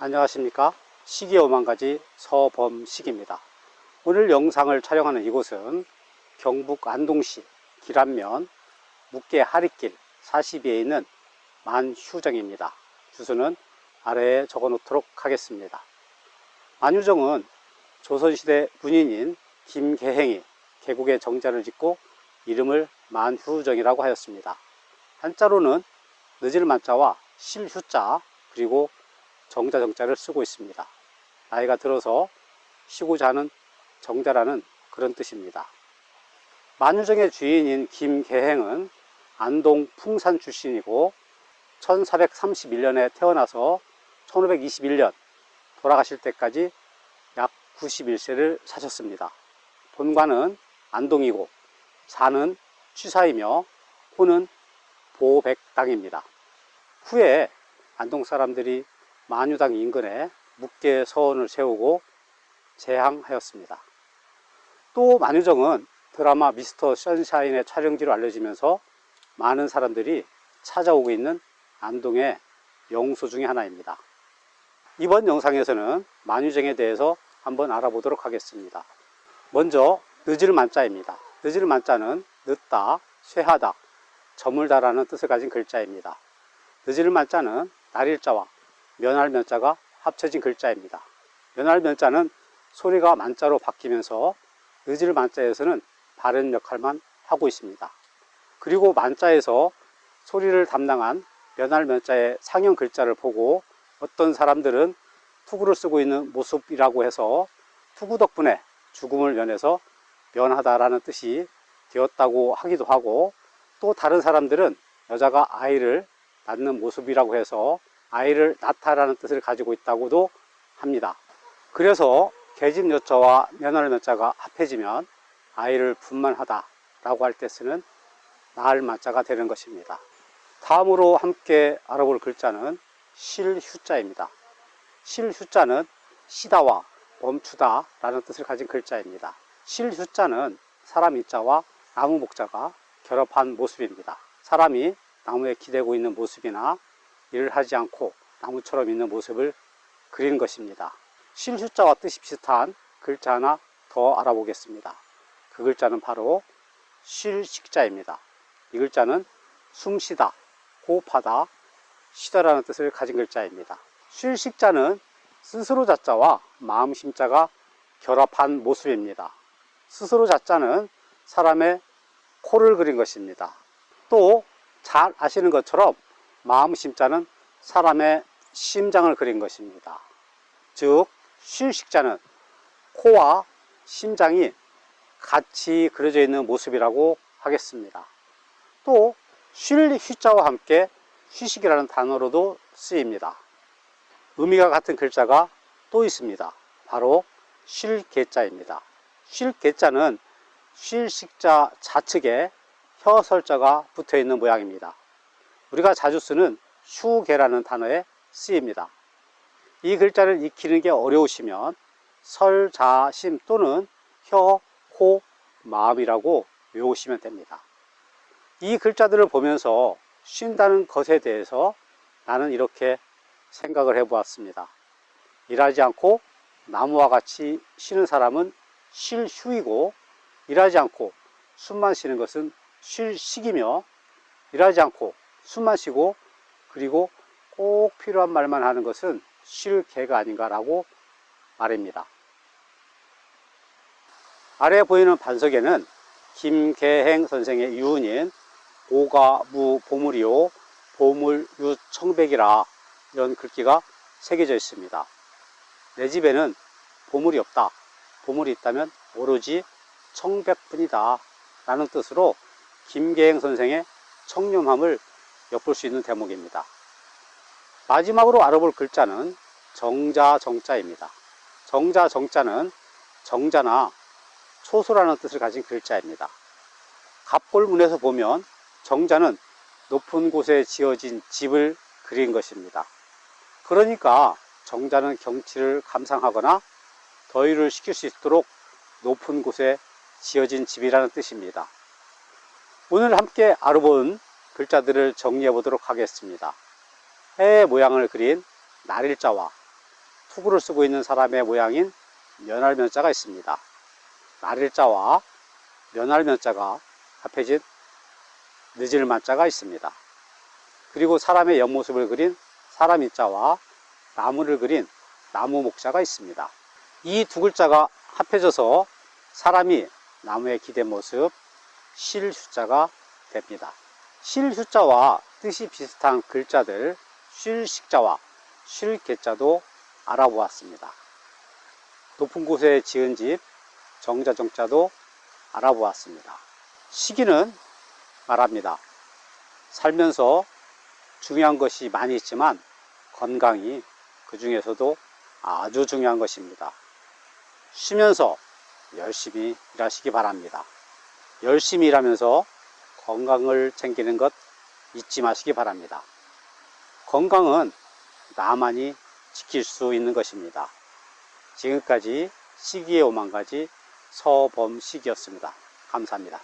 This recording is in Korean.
안녕하십니까? 시기 오만가지 서범식입니다. 오늘 영상을 촬영하는 이곳은 경북 안동시 기란면 묵계 하리길 42에 있는 만휴정입니다. 주소는 아래에 적어 놓도록 하겠습니다. 만휴정은 조선시대 문인인 김계행이 계곡에 정자를 짓고 이름을 만휴정이라고 하였습니다. 한자로는 늦을 만자와 실휴자 그리고 정자 정자를 쓰고 있습니다. 나이가 들어서 쉬고자 하는 정자라는 그런 뜻입니다. 만유정의 주인인 김계행은 안동 풍산 출신이고 1431년에 태어나서 1521년 돌아가실 때까지 약 91세를 사셨습니다. 본관은 안동이고 사는 취사이며 호는 보백당입니다. 후에 안동 사람들이 만유당 인근에 묵계 서원을 세우고 재항하였습니다. 또 만유정은 드라마 미스터 선샤인의 촬영지로 알려지면서 많은 사람들이 찾아오고 있는 안동의 명소 중의 하나입니다. 이번 영상에서는 만유정에 대해서 한번 알아보도록 하겠습니다. 먼저 늦을 만자입니다. 늦을 만자는 늦다, 쇠하다, 저물다라는 뜻을 가진 글자입니다. 늦을 만자는 날일자와 면할 면자가 합쳐진 글자입니다. 면할 면자는 소리가 만자로 바뀌면서 늦을 만자에서는 바른 역할만 하고 있습니다. 그리고 만자에서 소리를 담당한 면할 면자의 상형 글자를 보고 어떤 사람들은 투구를 쓰고 있는 모습이라고 해서 투구 덕분에 죽음을 면해서 면하다라는 뜻이 되었다고 하기도 하고 또 다른 사람들은 여자가 아이를 낳는 모습이라고 해서 아이를 낳다라는 뜻을 가지고 있다고도 합니다. 그래서 계집 여자와 며느리 여자가 합해지면 아이를 분만하다 라고 할 때 쓰는 나을 만자가 되는 것입니다. 다음으로 함께 알아볼 글자는 실휴자입니다. 실휴자는 시다와 멈추다 라는 뜻을 가진 글자입니다. 실휴자는 사람 이자와 나무 목자가 결합한 모습입니다. 사람이 나무에 기대고 있는 모습이나 일을 하지 않고 나무처럼 있는 모습을 그리는 것입니다. 실휴자와 뜻이 비슷한 글자 하나 더 알아보겠습니다. 그 글자는 바로 실식자입니다. 이 글자는 숨쉬다, 호흡하다, 쉬다라는 뜻을 가진 글자입니다. 실식자는 스스로 자자와 마음 심자가 결합한 모습입니다. 스스로 자자는 사람의 코를 그린 것입니다. 또 잘 아시는 것처럼 마음 심자는 사람의 심장을 그린 것입니다. 즉, 실식자는 코와 심장이 같이 그려져 있는 모습이라고 하겠습니다. 또, 쉴 휴자와 함께 휴식이라는 단어로도 쓰입니다. 의미가 같은 글자가 또 있습니다. 바로 쉴 개자입니다. 쉴 개자는 쉴식자 좌측에 혀설자가 붙어 있는 모양입니다. 우리가 자주 쓰는 슈개라는 단어에 쓰입니다. 이 글자를 익히는 게 어려우시면 설자심 또는 혀, 코, 마음이라고 외우시면 됩니다. 이 글자들을 보면서 쉰다는 것에 대해서 나는 이렇게 생각을 해 보았습니다. 일하지 않고 나무와 같이 쉬는 사람은 쉴 휴이고 일하지 않고 숨만 쉬는 것은 쉴 식이며 일하지 않고 숨만 쉬고 그리고 꼭 필요한 말만 하는 것은 쉴 개가 아닌가라고 말입니다. 아래 보이는 반석에는 김계행 선생의 유언인 오가무 보물이요 보물유 청백이라 이런 글귀가 새겨져 있습니다. 내 집에는 보물이 없다. 보물이 있다면 오로지 청백뿐이다. 라는 뜻으로 김계행 선생의 청렴함을 엿볼 수 있는 대목입니다. 마지막으로 알아볼 글자는 정자 정자입니다. 정자 정자는 정자나 초소라는 뜻을 가진 글자입니다. 갑골문에서 보면 정자는 높은 곳에 지어진 집을 그린 것입니다. 그러니까 정자는 경치를 감상하거나 더위를 식힐 수 있도록 높은 곳에 지어진 집이라는 뜻입니다. 오늘 함께 알아본 글자들을 정리해 보도록 하겠습니다. 해 모양을 그린 날일자와 투구를 쓰고 있는 사람의 모양인 면할면자가 있습니다. 날일자와 면할면자가 합해진 늦을만자가 있습니다. 그리고 사람의 옆모습을 그린 사람 인자와 나무를 그린 나무 목자가 있습니다. 이 두 글자가 합해져서 사람이 나무에 기댄 모습 실휴자가 됩니다. 실 휴자와 뜻이 비슷한 글자들 쉴식자와 쉴개자도 알아보았습니다. 높은 곳에 지은 집 정자 정자도 알아보았습니다. 시기는 말합니다. 살면서 중요한 것이 많이 있지만 건강이 그 중에서도 아주 중요한 것입니다. 쉬면서 열심히 일하시기 바랍니다. 열심히 일하면서 건강을 챙기는 것 잊지 마시기 바랍니다. 건강은 나만이 지킬 수 있는 것입니다. 지금까지 시기의 오만가지 서범식이었습니다. 감사합니다.